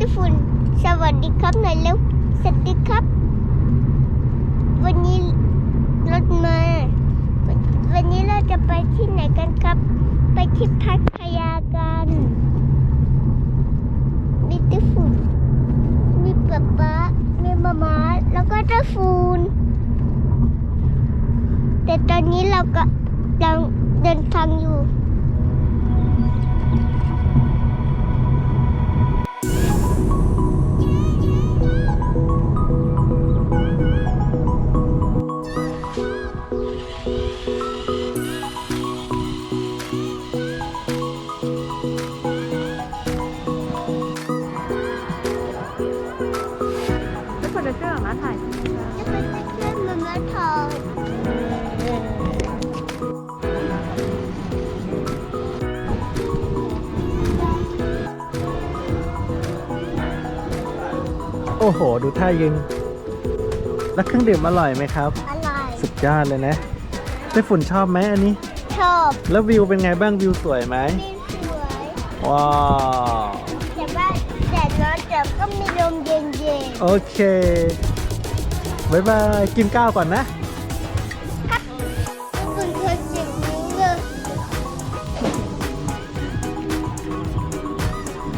ตุฝุ่นสวัสดีครับหน่อยเร็วสวัสดีครับ วันนี้รถมา วันวันนี้เราจะไปที่ไหนกันครับ ไปที่พัทยากันมีตุฝุ่นมีป๊าป๊ามีมามาแล้วก็เจ้าฟูนแต่ตอนนี้เราก็ยังเดินทางอยู่ อ้โห ดูท่ายืนแล้วเครื่องดื่มอร่อยไหมครับ อร่อย สุดยอดเลยนะไต้ฝุ่นชอบไหมอันนี้ ชอบแล้ววิวเป็นไงบ้างวิวสวยไหมมีสวยว้าวแต่ว่าแต่ร้อนแต่ก็มีลมเย็นโอเคบายบายกินข้าวก่อนนะ ๆครับคุณเคยเสียงนี้เลย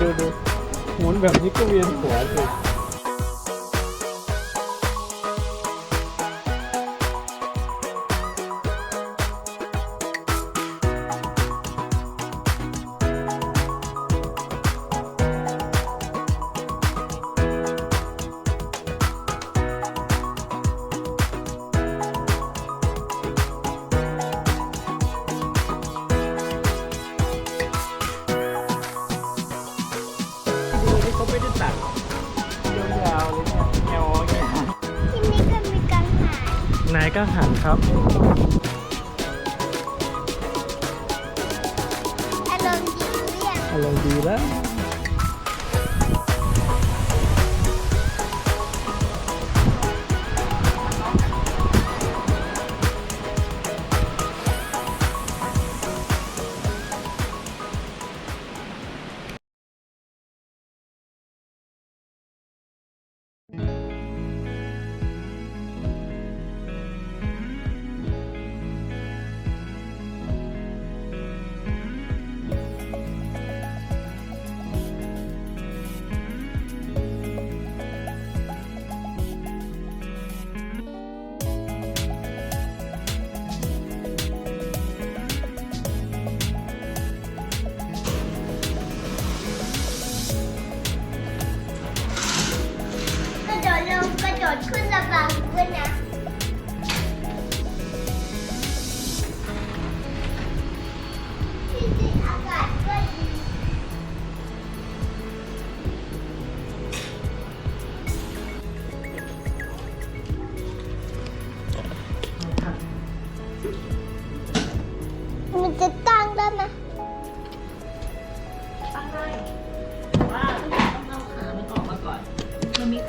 ดูดูหมุนแบบนี้ก็เวียนหัวสิ นายก็หันครับ อารมณ์ดีหรือยังอารมณ์ดีแล้ว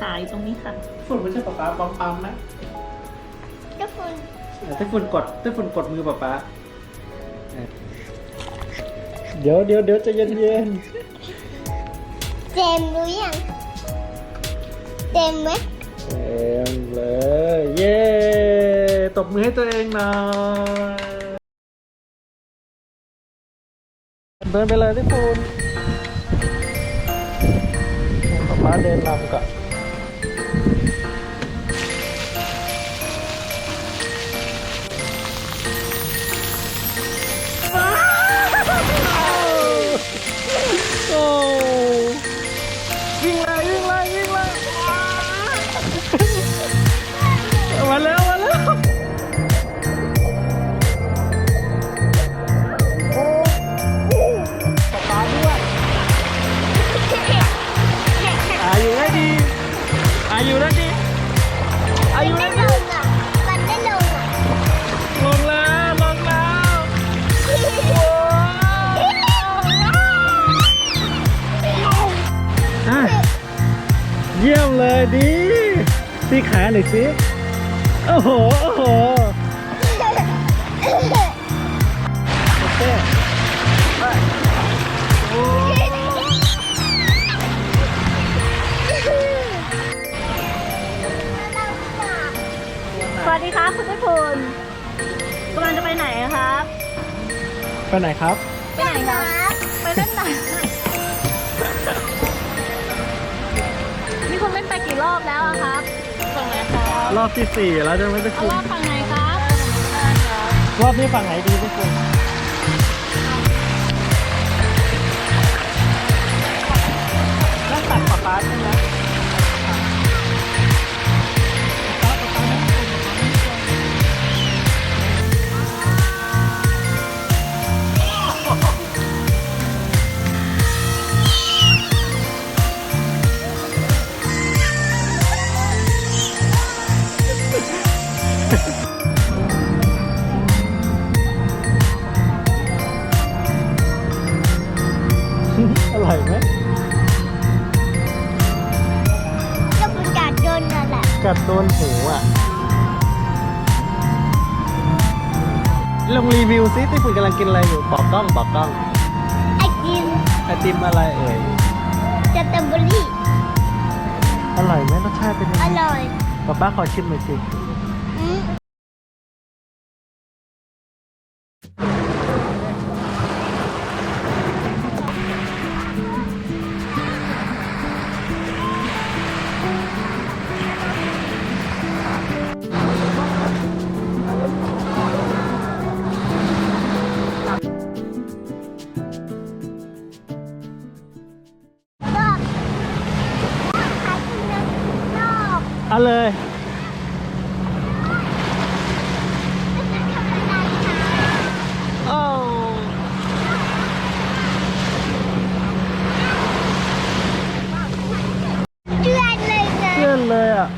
มันมีขาอยู่ตรงนี้ค่ะ ฝุ่นไม่ใช่ป๊าป๊าปั๊มปั๊มๆนะทุกคนไต้ฝุ่นกดไต้ฝุ่นกดมือป๊าป๊าเดี๋ยวเดี๋ยวเดี๋ยวจะเย็นเย็นเต็มรู้ยังเต็มไหมๆเต็มเลย เย้ตบมือให้ตัวเองหน่อยเดินไปเลยไต้ฝุ่นป๊าป๊าเดินนำก่อน อาอยู่ให้ดีอาอยู่แล้วดีอาอยู่ไม่แล้วลดีงอะมันไม่ลงอะลงแล้วลงแล้วอะเยี่ยมเลยดีที่ขาหน่อยสิโอ้โหโอ้โห ไปไหนครับ ไปไหนครับไปเล่นไหนนี่คุณเล่นไปกี่รอบแล้วอะครับฝั่งไหนครับรอบที่สี่แล้วจะไม่ได้เอาคุณรอบฝั่งไหนครับรอบนี้ฝั่งไหนดีทุกคนนั่งตัดป๊าป๊าใช่ไหม ร่อยไหมก็เป็นการโดนนั่นแหละกัดโดนหูอะลงรีวิวซิที่ฝุ่นกำลังกินอะไรอยู่บอกกล้องบอกกล้องไอติมไอติมอะไรเอ่ย สตรอเบอรี่อร่อยไหมรสชาติเป็นยังอไงร่อย ป๊าป้าขอชิมหน่อยสิ เอาเลย ไม่ใช่ทำอะไรค่ะ โอ้ เดือนเลยนะ เพื่อนเลยอะ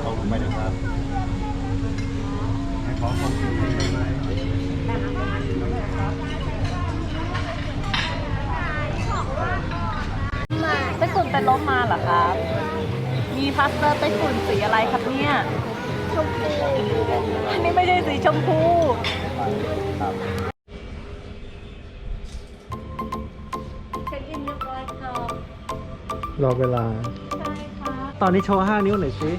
เขาไปนะครับ ให้ขอความคิดเห็นได้ไหมไต้ฝุ่นเป็นรถมาเหรอครับ มีพลาสเตอร์ไต้ฝุ่นสีอะไรครับเนี่ยชมพูอันนี้ไม่ใช่สีชมพูครับเช็คอินเรียบร้อยครับรอเวลา ใช่ครับตอนนี้โชว์ 5 นิ้วหน่อยสิ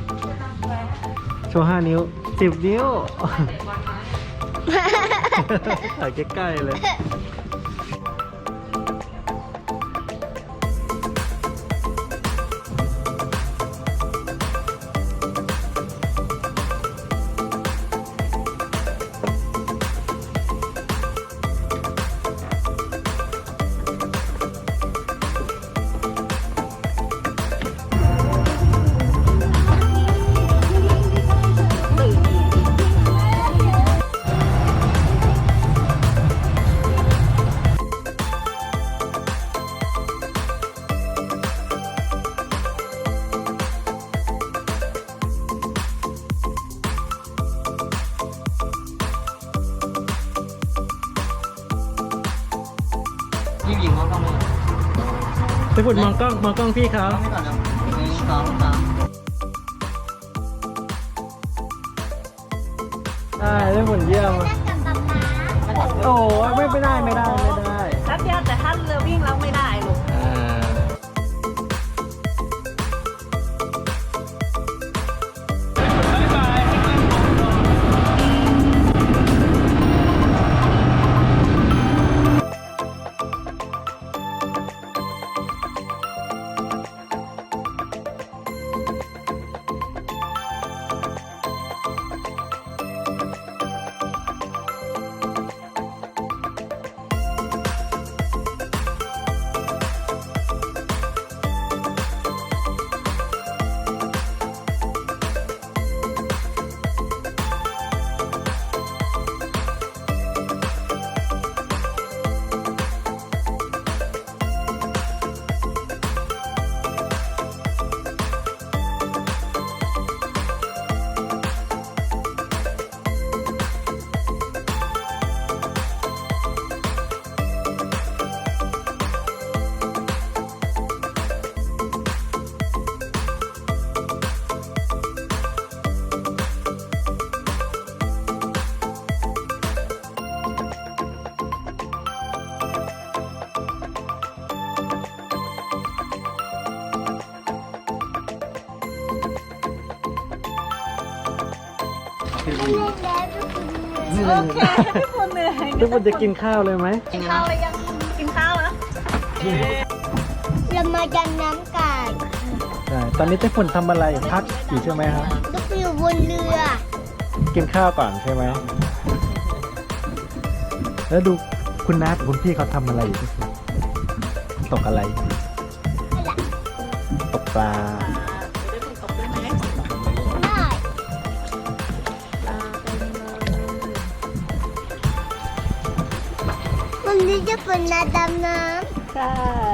โชว์ 5 นิ้ว 10นิ้วถ่ายใกล้ๆเลย ไปฝุ่นมองกล้องมองกล้องพี่เขาไม่ก่อนนะหนึ่งสองสามได้ได้ฝุ่นเยี่ยมกับป๊าป๊าโอ้ยไม่ไม่ได้ไม่ได้ไม่ได้ แป๊บเดียวแต่ถ้าเรือวิ่งแล้วไม่ได้ โอเคทุกคนเหนื่อยทุกคนจะกินข้าวเลยไหมกินข้าวเลยยังกินข้าวนะเรามาดำน้ำกันใช่ตอนนี้เจ๊ฝนทำอะไรพักอยู่ใช่ไหมครับลูกอยู่บนเรือ กินข้าวก่อนใช่ไหมแล้วดูคุณน้ากับคุณพี่เขาทำอะไรอยู่ที่สุดตกอะไร ตกปลา วันนี้จะ